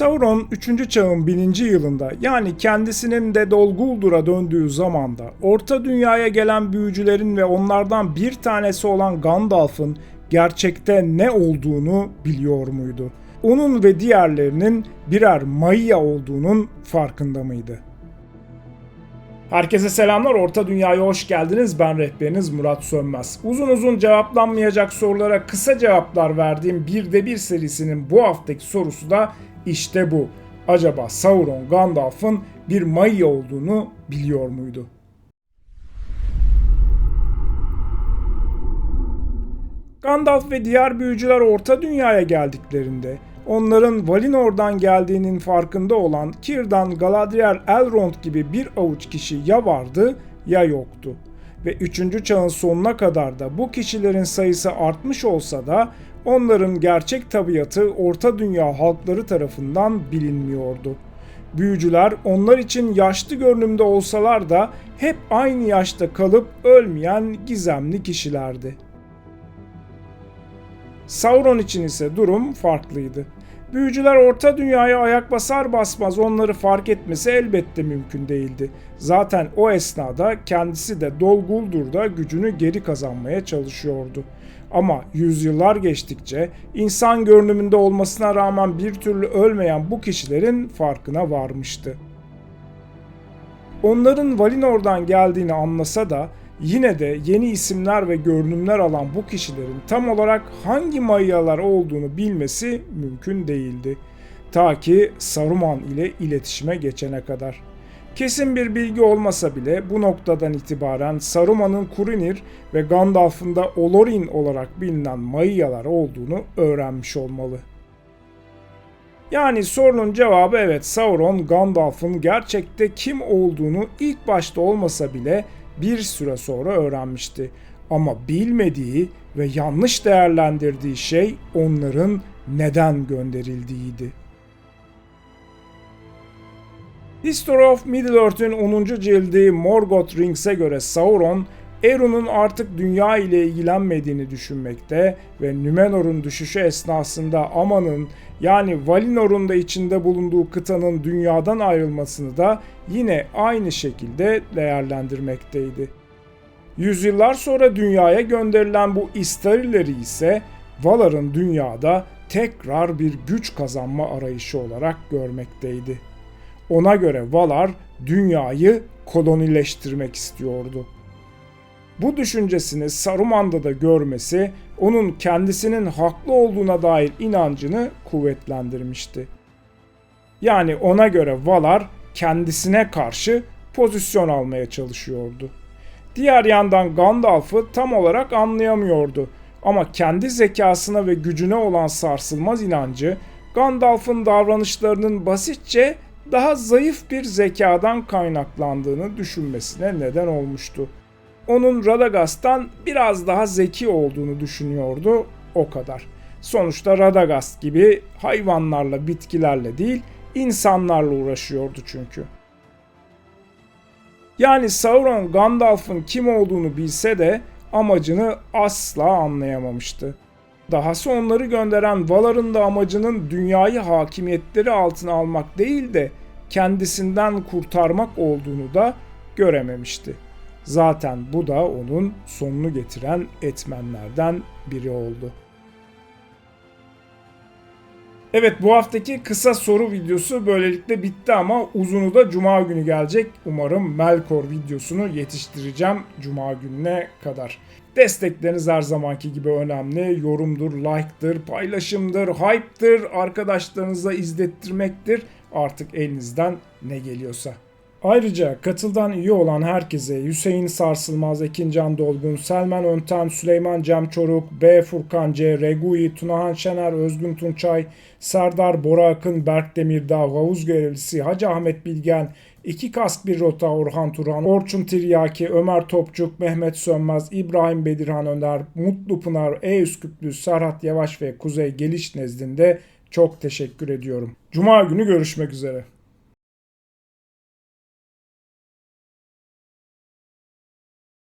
Sauron 3. çağın 1000. yılında yani kendisinin de Dol Guldur döndüğü zamanda Orta Dünya'ya gelen büyücülerin ve onlardan bir tanesi olan Gandalf'ın gerçekte ne olduğunu biliyor muydu? Onun ve diğerlerinin birer Maiya olduğunun farkında mıydı? Herkese selamlar. Orta Dünya'ya hoş geldiniz. Ben rehberiniz Murat Sönmez. Uzun uzun cevaplanmayacak sorulara kısa cevaplar verdiğim bir de bir serisinin bu haftaki sorusu da işte bu. Acaba Sauron Gandalf'ın bir Maiya olduğunu biliyor muydu? Gandalf ve diğer büyücüler Orta Dünya'ya geldiklerinde onların Valinor'dan geldiğinin farkında olan Círdan, Galadriel, Elrond gibi bir avuç kişi ya vardı ya yoktu. Ve 3. çağın sonuna kadar da bu kişilerin sayısı artmış olsa da onların gerçek tabiatı Orta Dünya halkları tarafından bilinmiyordu. Büyücüler onlar için yaşlı görünümde olsalar da hep aynı yaşta kalıp ölmeyen gizemli kişilerdi. Sauron için ise durum farklıydı. Büyücüler Orta Dünya'ya ayak basar basmaz onları fark etmesi elbette mümkün değildi. Zaten o esnada kendisi de Dol Guldur'da gücünü geri kazanmaya çalışıyordu. Ama yüzyıllar geçtikçe insan görünümünde olmasına rağmen bir türlü ölmeyen bu kişilerin farkına varmıştı. Onların Valinor'dan geldiğini anlasa da yine de yeni isimler ve görünümler alan bu kişilerin tam olarak hangi Maiyalar olduğunu bilmesi mümkün değildi. Ta ki Saruman ile iletişime geçene kadar. Kesin bir bilgi olmasa bile bu noktadan itibaren Saruman'ın Kurinir ve Gandalf'ın da Olorin olarak bilinen Maiyalar olduğunu öğrenmiş olmalı. Yani sorunun cevabı evet Sauron Gandalf'ın gerçekte kim olduğunu ilk başta olmasa bile bir süre sonra öğrenmişti. Ama bilmediği ve yanlış değerlendirdiği şey onların neden gönderildiğiydi. History of Middle-earth'ün 10. cildi Morgoth Rings'e göre Sauron, Eru'nun artık dünya ile ilgilenmediğini düşünmekte ve Numenor'un düşüşü esnasında Aman'ın yani Valinor'un da içinde bulunduğu kıtanın dünyadan ayrılmasını da yine aynı şekilde değerlendirmekteydi. Yüzyıllar sonra dünyaya gönderilen bu istarileri ise Valar'ın dünyada tekrar bir güç kazanma arayışı olarak görmekteydi. Ona göre Valar dünyayı kolonileştirmek istiyordu. Bu düşüncesini Saruman'da da görmesi onun kendisinin haklı olduğuna dair inancını kuvvetlendirmişti. Yani ona göre Valar kendisine karşı pozisyon almaya çalışıyordu. Diğer yandan Gandalf'ı tam olarak anlayamıyordu ama kendi zekasına ve gücüne olan sarsılmaz inancı Gandalf'ın davranışlarının basitçe daha zayıf bir zekadan kaynaklandığını düşünmesine neden olmuştu onun Radagast'tan biraz daha zeki olduğunu düşünüyordu o kadar. Sonuçta Radagast gibi hayvanlarla, bitkilerle değil, insanlarla uğraşıyordu çünkü. Yani Sauron Gandalf'ın kim olduğunu bilse de amacını asla anlayamamıştı. Dahası onları gönderen Valar'ın da amacının dünyayı hakimiyetleri altına almak değil de kendisinden kurtarmak olduğunu da görememişti. Zaten bu da onun sonunu getiren etmenlerden biri oldu. Evet bu haftaki kısa soru videosu böylelikle bitti ama uzunu da cuma günü gelecek. Umarım Melkor videosunu yetiştireceğim cuma gününe kadar. Destekleriniz her zamanki gibi önemli. Yorumdur, like'dır, paylaşımdır, hype'dır, arkadaşlarınıza izlettirmektir. Artık elinizden ne geliyorsa. Ayrıca katıldan üye olan herkese Hüseyin Sarsılmaz, Ekincan Dolgun, Selman Önten, Süleyman Cem Çoruk, B. Furkan C, Regui, Tunahan Şener, Özgün Tunçay, Serdar Bora Akın, Berk Demirdağ, Havuz Görevlisi, Hacı Ahmet Bilgen, İki Kask Bir Rota Orhan Turan, Orçun Tiryaki, Ömer Topçuk, Mehmet Sönmez, İbrahim Bedirhan Önder, Mutlu Pınar, E. Üsküplü, Serhat Yavaş ve Kuzey Geliş nezdinde çok teşekkür ediyorum. Cuma günü görüşmek üzere.